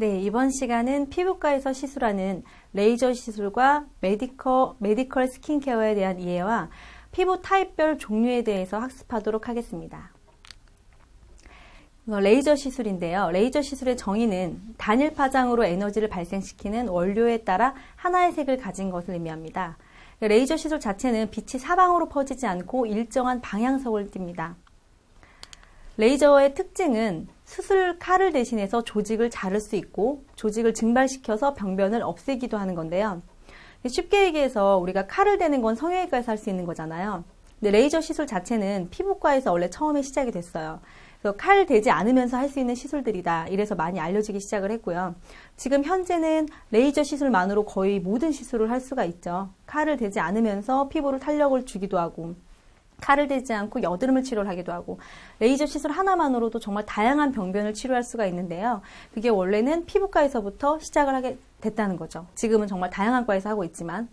네, 이번 시간은 피부과에서 시술하는 레이저 시술과 메디컬, 메디컬 스킨케어에 대한 이해와 피부 타입별 종류에 대해서 학습하도록 하겠습니다. 레이저 시술인데요. 레이저 시술의 정의는 단일 파장으로 에너지를 발생시키는 원료에 따라 하나의 색을 가진 것을 의미합니다. 레이저 시술 자체는 빛이 사방으로 퍼지지 않고 일정한 방향성을 띱니다. 레이저의 특징은 수술 칼을 대신해서 조직을 자를 수 있고 조직을 증발시켜서 병변을 없애기도 하는 건데요. 쉽게 얘기해서 우리가 칼을 대는 건 성형외과에서 할 수 있는 거잖아요. 근데 레이저 시술 자체는 피부과에서 원래 처음에 시작이 됐어요. 그래서 칼 대지 않으면서 할 수 있는 시술들이다. 이래서 많이 알려지기 시작을 했고요. 지금 현재는 레이저 시술만으로 거의 모든 시술을 할 수가 있죠. 칼을 대지 않으면서 피부를 탄력을 주기도 하고 칼을 대지 않고 여드름을 치료를 하기도 하고 레이저 시술 하나만으로도 정말 다양한 병변을 치료할 수가 있는데요. 그게 원래는 피부과에서부터 시작을 하게 됐다는 거죠. 지금은 정말 다양한 과에서 하고 있지만